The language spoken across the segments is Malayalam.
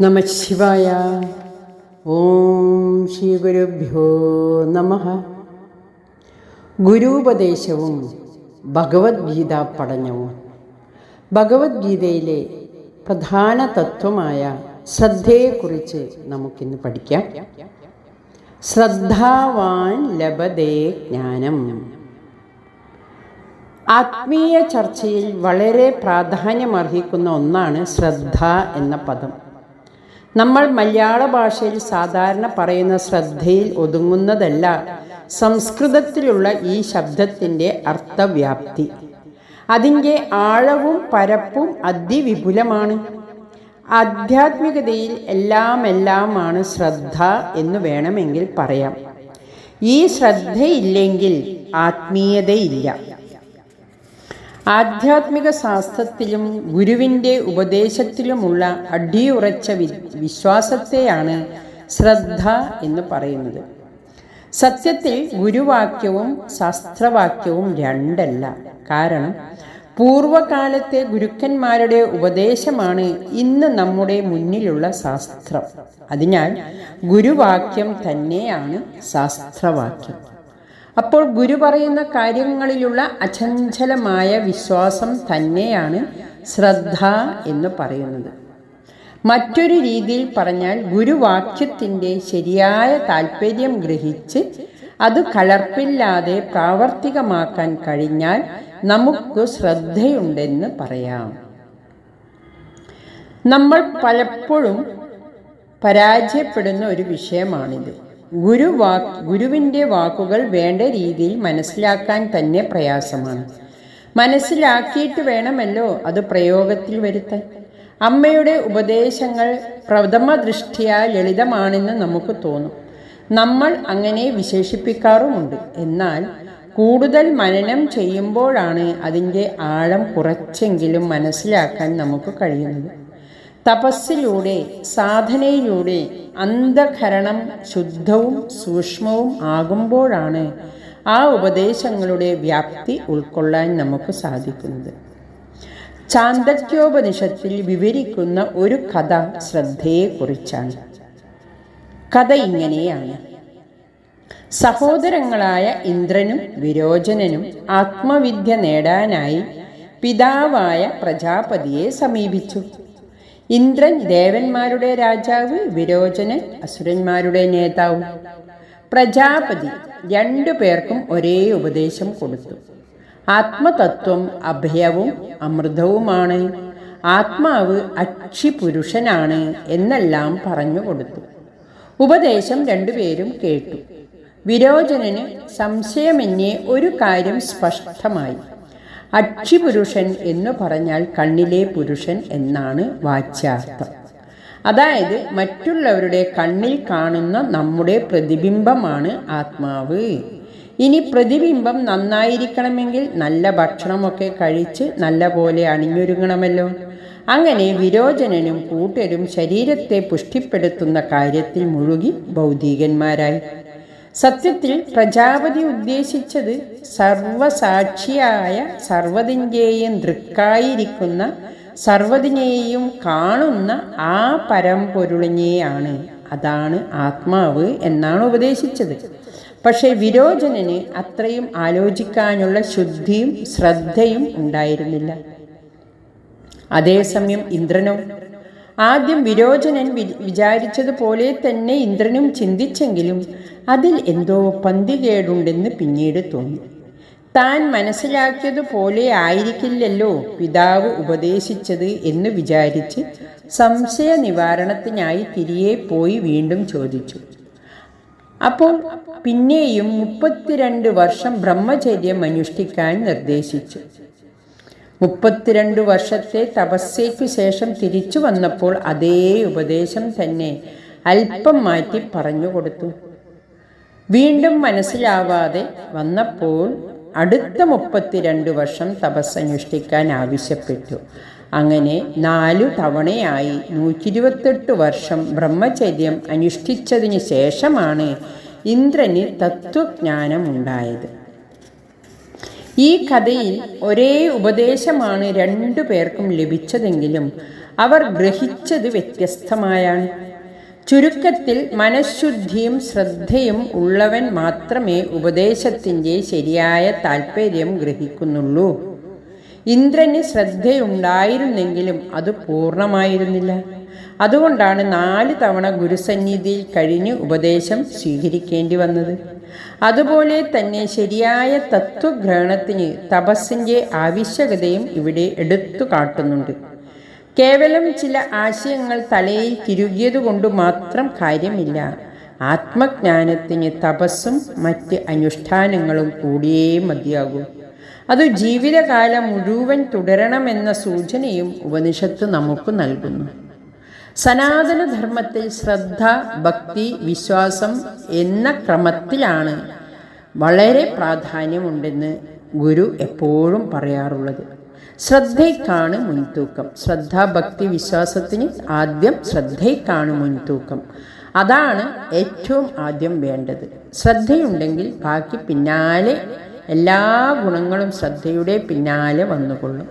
നമശിവായ ഓം ശ്രീ ഗുരുഭ്യോ നമ ഗുരുപദേശവും ഭഗവത്ഗീത പഠനവും. ഭഗവത്ഗീതയിലെ പ്രധാന തത്വമായ ശ്രദ്ധയെക്കുറിച്ച് നമുക്കിന്ന് പഠിക്കാം. ശ്രദ്ധാവാൻ ലഭതേ ജ്ഞാനം. ആത്മീയ ചർച്ചയിൽ വളരെ പ്രാധാന്യമർഹിക്കുന്ന ഒന്നാണ് ശ്രദ്ധ എന്ന പദം. നമ്മൾ മലയാള ഭാഷയിൽ സാധാരണ പറയുന്ന ശ്രദ്ധയിൽ ഒതുങ്ങുന്നതല്ല സംസ്കൃതത്തിലുള്ള ഈ ശബ്ദത്തിന്റെ അർത്ഥവ്യാപ്തി. അതിന്റെ ആഴവും പരപ്പും അതിവിപുലമാണ്. ആധ്യാത്മികതയിൽ എല്ലാം എല്ലാമാണ് ശ്രദ്ധ എന്ന് വേണമെങ്കിൽ പറയാം. ഈ ശ്രദ്ധയില്ലെങ്കിൽ ആത്മീയതയില്ല. ആധ്യാത്മിക ശാസ്ത്രത്തിലും ഗുരുവിന്റെ ഉപദേശത്തിലുമുള്ള അടിയുറച്ച വിശ്വാസത്തെയാണ് ശ്രദ്ധ എന്ന് പറയുന്നത്. സത്യത്തിൽ ഗുരുവാക്യവും ശാസ്ത്രവാക്യവും രണ്ടല്ല. കാരണം പൂർവകാലത്തെ ഗുരുക്കന്മാരുടെ ഉപദേശമാണ് ഇന്ന് നമ്മുടെ മുന്നിലുള്ള ശാസ്ത്രം. അതിനാൽ ഗുരുവാക്യം തന്നെയാണ് ശാസ്ത്രവാക്യം. അപ്പോൾ ഗുരു പറയുന്ന കാര്യങ്ങളിലുള്ള അചഞ്ചലമായ വിശ്വാസം തന്നെയാണ് ശ്രദ്ധ എന്ന് പറയുന്നത്. മറ്റൊരു രീതിയിൽ പറഞ്ഞാൽ ഗുരുവാക്യത്തിന്റെ ശരിയായ താല്പര്യം ഗ്രഹിച്ച് അത് കലർപ്പില്ലാതെ പ്രാവർത്തികമാക്കാൻ കഴിഞ്ഞാൽ നമുക്ക് ശ്രദ്ധയുണ്ടെന്ന് പറയാം. നമ്മൾ പലപ്പോഴും പരാജയപ്പെടുന്ന ഒരു വിഷയമാണിത്. ഗുരു ഗുരുവിന്റെ വാക്കുകൾ വേണ്ട രീതിയിൽ മനസ്സിലാക്കാൻ തന്നെ പ്രയാസമാണ്. മനസ്സിലാക്കിയിട്ട് വേണമല്ലോ അത് പ്രയോഗത്തിൽ വരുത്താൻ. അമ്മയുടെ ഉപദേശങ്ങൾ പ്രഥമ ദൃഷ്ടിയാ ലളിതമാണെന്ന് നമുക്ക് തോന്നും. നമ്മൾ അങ്ങനെ വിശേഷിപ്പിക്കാറുമുണ്ട്. എന്നാൽ കൂടുതൽ മനനം ചെയ്യുമ്പോഴാണ് അതിന്റെ ആഴം കുറച്ചെങ്കിലും മനസ്സിലാക്കാൻ നമുക്ക് കഴിയുന്നത്. തപസ്സിലൂടെ സാധനയിലൂടെ അന്ധകരണം ശുദ്ധവും സൂക്ഷ്മവും ആകുമ്പോഴാണ് ആ ഉപദേശങ്ങളുടെ വ്യാപ്തി ഉൾക്കൊള്ളാൻ നമുക്ക് സാധിക്കുന്നത്. ചാന്തക്യോപനിഷത്തിൽ വിവരിക്കുന്ന ഒരു കഥ ശ്രദ്ധയെക്കുറിച്ചാണ്. കഥ ഇങ്ങനെയാണ്. സഹോദരങ്ങളായ ഇന്ദ്രനും വിരോചനനും ആത്മവിദ്യ നേടാനായി പിതാവായ പ്രജാപതിയെ സമീപിച്ചു. ഇന്ദ്രൻ ദേവന്മാരുടെ രാജാവ് വിരോചനൻ അസുരന്മാരുടെ നേതാവ്. പ്രജാപതി രണ്ടു പേർക്കും ഒരേ ഉപദേശം കൊടുത്തു. ആത്മതത്വം അഭയവും അമൃതവുമാണ്. ആത്മാവ് അക്ഷിപുരുഷനാണ് എന്നെല്ലാം പറഞ്ഞു കൊടുത്തു. ഉപദേശം രണ്ടുപേരും കേട്ടു. വിരോചനന് സംശയമെന്നേ ഒരു കാര്യം സ്പഷ്ടമായി. അക്ഷിപുരുഷൻ എന്ന് പറഞ്ഞാൽ കണ്ണിലെ പുരുഷൻ എന്നാണ് വാച്യാർത്ഥം. അതായത് മറ്റുള്ളവരുടെ കണ്ണിൽ കാണുന്ന നമ്മുടെ പ്രതിബിംബമാണ് ആത്മാവ്. ഇനി പ്രതിബിംബം നന്നായിരിക്കണമെങ്കിൽ നല്ല ഭക്ഷണമൊക്കെ കഴിച്ച് നല്ല പോലെ അണിഞ്ഞൊരുങ്ങണമല്ലോ. അങ്ങനെ വിരോചനനും കൂട്ടരും ശരീരത്തെ പുഷ്ടിപ്പെടുത്തുന്ന കാര്യത്തിൽ മുഴുകി ഭൗതികന്മാരായി സത്യത്തിൽ പ്രജാപതി ഉദ്ദേശിച്ചത് സർവസാക്ഷിയായ സർവതിന്റെയും ദൃക്കായിരിക്കുന്ന സർവതിനെയും കാണുന്ന ആ പരമ്പൊരുളിനെയാണ് അതാണ് ആത്മാവ് എന്നാണ് ഉപദേശിച്ചത്. പക്ഷേ വിരോചനന് അത്രയും ആലോചിക്കാനുള്ള ശുദ്ധിയും ശ്രദ്ധയും ഉണ്ടായിരുന്നില്ല. അതേസമയം ഇന്ദ്രനോ ആദ്യം വിരോചനൻ വിചാരിച്ചതുപോലെ തന്നെ ഇന്ദ്രനും ചിന്തിച്ചെങ്കിലും അതിൽ എന്തോ പന്തികേടുണ്ടെന്ന് പിന്നീട് തോന്നി. താൻ മനസ്സിലാക്കിയതുപോലെ ആയിരിക്കില്ലല്ലോ പിതാവ് ഉപദേശിച്ചത് എന്ന് വിചാരിച്ച് സംശയ നിവാരണത്തിനായി തിരികെ പോയി വീണ്ടും ചോദിച്ചു. അപ്പോൾ പിന്നെയും മുപ്പത്തിരണ്ട് വർഷം ബ്രഹ്മചര്യം അനുഷ്ഠിക്കാൻ നിർദ്ദേശിച്ചു. മുപ്പത്തിരണ്ട് വർഷത്തെ തപസ്യയ്ക്കു ശേഷം തിരിച്ചു വന്നപ്പോൾ അതേ ഉപദേശം തന്നെ അല്പം മാറ്റി പറഞ്ഞു കൊടുത്തു. വീണ്ടും മനസ്സിലാവാതെ വന്നപ്പോൾ അടുത്ത മുപ്പത്തിരണ്ട് വർഷം തപസ് അനുഷ്ഠിക്കാൻ ആവശ്യപ്പെട്ടു. അങ്ങനെ നാലു തവണയായി നൂറ്റി ഇരുപത്തെട്ട് വർഷം ബ്രഹ്മചര്യം അനുഷ്ഠിച്ചതിന് ശേഷമാണ് ഇന്ദ്രന് തത്വജ്ഞാനമുണ്ടായത്. ഈ കഥയിൽ ഒരേ ഉപദേശമാണ് രണ്ടു പേർക്കും ലഭിച്ചതെങ്കിലും അവർ ഗ്രഹിച്ചത് വ്യത്യസ്തമായാണ്. ചുരുക്കത്തിൽ മനഃശുദ്ധിയും ശ്രദ്ധയും ഉള്ളവൻ മാത്രമേ ഉപദേശത്തിന്റെ ശരിയായ താല്പര്യം ഗ്രഹിക്കുന്നുള്ളൂ. ഇന്ദ്രന് ശ്രദ്ധയുണ്ടായിരുന്നെങ്കിലും അത് പൂർണമായിരുന്നില്ല. അതുകൊണ്ടാണ് നാല് തവണ ഗുരുസന്നിധിയിൽ കഴിഞ്ഞ് ഉപദേശം സ്വീകരിക്കേണ്ടി വന്നത്. അതുപോലെ തന്നെ ശരിയായ തത്വഗ്രഹണത്തിന് തപസ്സിന്റെ ആവശ്യകതയും ഇവിടെ എടുത്തു കാട്ടുന്നുണ്ട്. കേവലം ചില ആശയങ്ങൾ തലയിൽ തിരുകിയതുകൊണ്ട് മാത്രം കാര്യമില്ല. ആത്മജ്ഞാനത്തിന് തപസ്സും മറ്റ് അനുഷ്ഠാനങ്ങളും കൂടിയേ മതിയാകൂ. അത് ജീവിതകാലം മുഴുവൻ തുടരണമെന്ന സൂചനയും ഉപനിഷത്ത് നമുക്ക് നൽകുന്നു. സനാതനധർമ്മത്തിൽ ശ്രദ്ധ ഭക്തി വിശ്വാസം എന്ന ക്രമത്തിലാണ് വളരെ പ്രാധാന്യമുണ്ടെന്ന് ഗുരു എപ്പോഴും പറയാറുള്ളത്. ശ്രദ്ധയ്ക്കാണ് മുൻതൂക്കം. ശ്രദ്ധ ഭക്തി വിശ്വാസത്തിന് ആദ്യം ശ്രദ്ധയ്ക്കാണ് മുൻതൂക്കം. അതാണ് ഏറ്റവും ആദ്യം വേണ്ടത്. ശ്രദ്ധയുണ്ടെങ്കിൽ ബാക്കി പിന്നാലെ എല്ലാ ഗുണങ്ങളും ശ്രദ്ധയുടെ പിന്നാലെ വന്നുകൊള്ളും.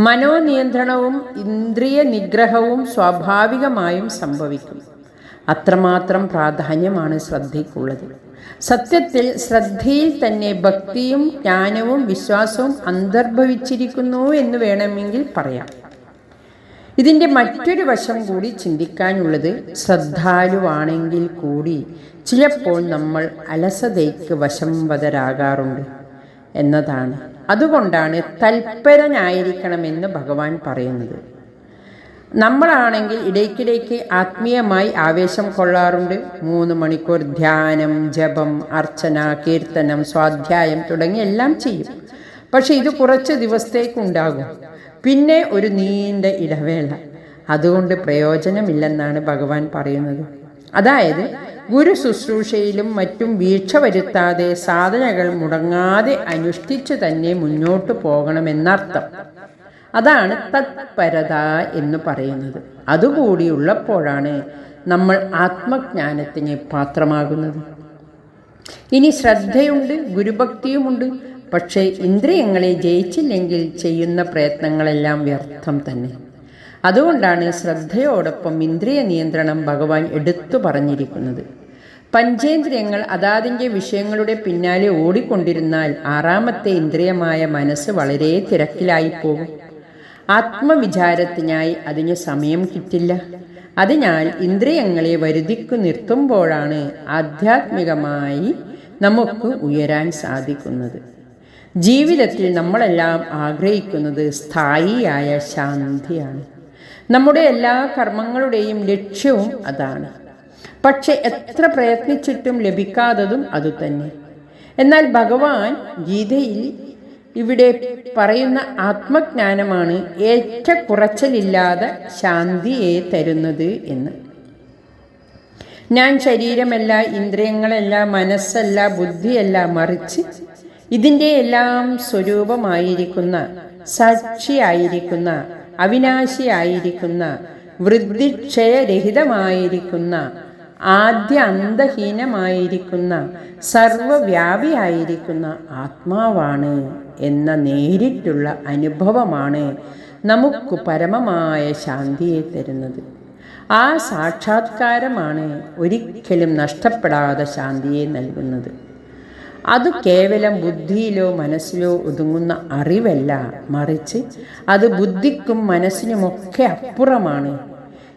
മനോനിയന്ത്രണവും ഇന്ദ്രിയ നിഗ്രഹവും സ്വാഭാവികമായും സംഭവിക്കും. അത്രമാത്രം പ്രാധാന്യമാണ് ശ്രദ്ധയ്ക്കുള്ളത്. സത്യത്തിൽ ശ്രദ്ധയിൽ തന്നെ ഭക്തിയും ജ്ഞാനവും വിശ്വാസവും അന്തർഭവിച്ചിരിക്കുന്നു എന്ന് വേണമെങ്കിൽ പറയാം. ഇതിന്റെ മറ്റൊരു വശം കൂടി ചിന്തിക്കാനുള്ളത് ശ്രദ്ധാലുവാണെങ്കിൽ കൂടി ചിലപ്പോൾ നമ്മൾ അലസതയ്ക്ക് വശംവതരാകാറുണ്ട് എന്നതാണ്. അതുകൊണ്ടാണ് തൽപരനായിരിക്കണമെന്ന് ഭഗവാൻ പറയുന്നത്. നമ്മളാണെങ്കിൽ ഇടയ്ക്കിടയ്ക്ക് ആത്മീയമായി ആവേശം കൊള്ളാറുണ്ട്. മൂന്ന് മണിക്കൂർ ധ്യാനം ജപം അർച്ചന കീർത്തനം സ്വാധ്യായം തുടങ്ങി എല്ലാം ചെയ്യും. പക്ഷെ ഇത് കുറച്ച് ദിവസത്തേക്കുണ്ടാകും. പിന്നെ ഒരു നീണ്ട ഇടവേള. അതുകൊണ്ട് പ്രയോജനമില്ലെന്നാണ് ഭഗവാൻ പറയുന്നത്. അതായത് ഗുരു ശുശ്രൂഷയിലും മറ്റും വീഴ്ച വരുത്താതെ സാധനകൾ മുടങ്ങാതെ അനുഷ്ഠിച്ചു തന്നെ മുന്നോട്ട് പോകണമെന്നർത്ഥം. അതാണ് തത്പരത എന്ന് പറയുന്നത്. അതുകൂടിയുള്ളപ്പോഴാണ് നമ്മൾ ആത്മജ്ഞാനത്തിന് പാത്രമാകുന്നത്. ഇനി ശ്രദ്ധയുണ്ട് ഗുരുഭക്തിയുമുണ്ട്. പക്ഷേ ഇന്ദ്രിയങ്ങളെ ജയിച്ചില്ലെങ്കിൽ ചെയ്യുന്ന പ്രയത്നങ്ങളെല്ലാം വ്യർത്ഥം തന്നെ. അതുകൊണ്ടാണ് ശ്രദ്ധയോടൊപ്പം ഇന്ദ്രിയ നിയന്ത്രണം ഭഗവാൻ എടുത്തു പറഞ്ഞിരിക്കുന്നത്. പഞ്ചേന്ദ്രിയങ്ങൾ അതാതിന്റെ വിഷയങ്ങളുടെ പിന്നാലെ ഓടിക്കൊണ്ടിരുന്നാൽ ആറാമത്തെ ഇന്ദ്രിയമായ മനസ്സ് വളരെ തിരക്കിലായി പോകും ആത്മവിചാരത്തിനായി അതിന് സമയം കിട്ടില്ല. അതിനാൽ ഇന്ദ്രിയങ്ങളെ വരുതിക്കു നിർത്തുമ്പോഴാണ് ആധ്യാത്മികമായി നമുക്ക് ഉയരാൻ സാധിക്കുന്നത്. ജീവിതത്തിൽ നമ്മളെല്ലാം ആഗ്രഹിക്കുന്നത് സ്ഥായിയായ ശാന്തിയാണ്. നമ്മുടെ എല്ലാ കർമ്മങ്ങളുടെയും ലക്ഷ്യവും അതാണ്. പക്ഷെ എത്ര പ്രയത്നിച്ചിട്ടും ലഭിക്കാത്തതും അതുതന്നെ. എന്നാൽ ഭഗവാൻ ഗീതയിൽ ഇവിടെ പറയുന്ന ആത്മജ്ഞാനമാണ് ഏറ്റക്കുറച്ചിലില്ലാതെ ശാന്തിയെ തരുന്നത് എന്ന്. ഞാൻ ശരീരമല്ല ഇന്ദ്രിയങ്ങളല്ല മനസ്സല്ല ബുദ്ധിയല്ല മറിച്ച് ഇതിന്റെ എല്ലാം സ്വരൂപമായിരിക്കുന്ന സാക്ഷിയായിരിക്കുന്ന അവിനാശിയായിരിക്കുന്ന വൃദ്ധിക്ഷയരഹിതമായിരിക്കുന്ന ആദ്യ അന്തഹീനമായിരിക്കുന്ന സർവവ്യാപിയായിരിക്കുന്ന ആത്മാവാണ് എന്ന നേരിട്ടുള്ള അനുഭവമാണ് നമുക്ക് പരമമായ ശാന്തിയെ തരുന്നത്. ആ സാക്ഷാത്കാരമാണ് ഒരിക്കലും നഷ്ടപ്പെടാതെ ശാന്തിയെ നൽകുന്നത്. അത് കേവലം ബുദ്ധിയിലോ മനസ്സിലോ ഒതുങ്ങുന്ന അറിവല്ല. മറിച്ച് അത് ബുദ്ധിക്കും മനസ്സിനുമൊക്കെ അപ്പുറമാണ്.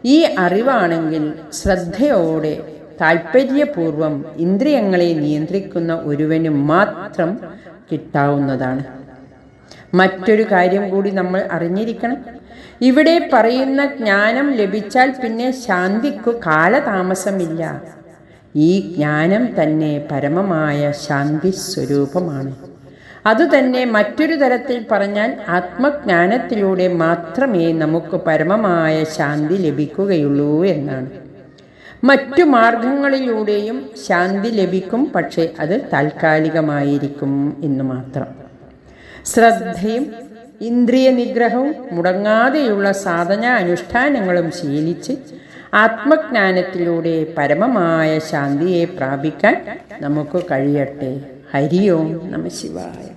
ഈ അറിവാണെങ്കിൽ ശ്രദ്ധയോടെ താൽപ്പര്യപൂർവം ഇന്ദ്രിയങ്ങളെ നിയന്ത്രിക്കുന്ന ഒരുവന് മാത്രം കിട്ടാവുന്നതാണ്. മറ്റൊരു കാര്യം കൂടി നമ്മൾ അറിഞ്ഞിരിക്കണം. ഇവിടെ പറയുന്ന ജ്ഞാനം ലഭിച്ചാൽ പിന്നെ ശാന്തിക്കു കാലതാമസമില്ല. ഈ ജ്ഞാനം തന്നെ പരമമായ ശാന്തി സ്വരൂപമാണ് അതുതന്നെ മറ്റൊരു തരത്തിൽ പറഞ്ഞാൽ ആത്മജ്ഞാനത്തിലൂടെ മാത്രമേ നമുക്ക് പരമമായ ശാന്തി ലഭിക്കുകയുള്ളൂ എന്നാണ്. മറ്റു മാർഗങ്ങളിലൂടെയും ശാന്തി ലഭിക്കും പക്ഷേ അത് താൽക്കാലികമായിരിക്കും എന്ന് മാത്രം. ശ്രദ്ധയും ഇന്ദ്രിയ നിഗ്രഹവും മുടങ്ങാതെയുള്ള സാധന അനുഷ്ഠാനങ്ങളും ശീലിച്ച് ആത്മജ്ഞാനത്തിലൂടെ പരമമായ ശാന്തിയെ പ്രാപിക്കാൻ നമുക്ക് കഴിയട്ടെ. ഹരി ഓം നമ ശിവായ.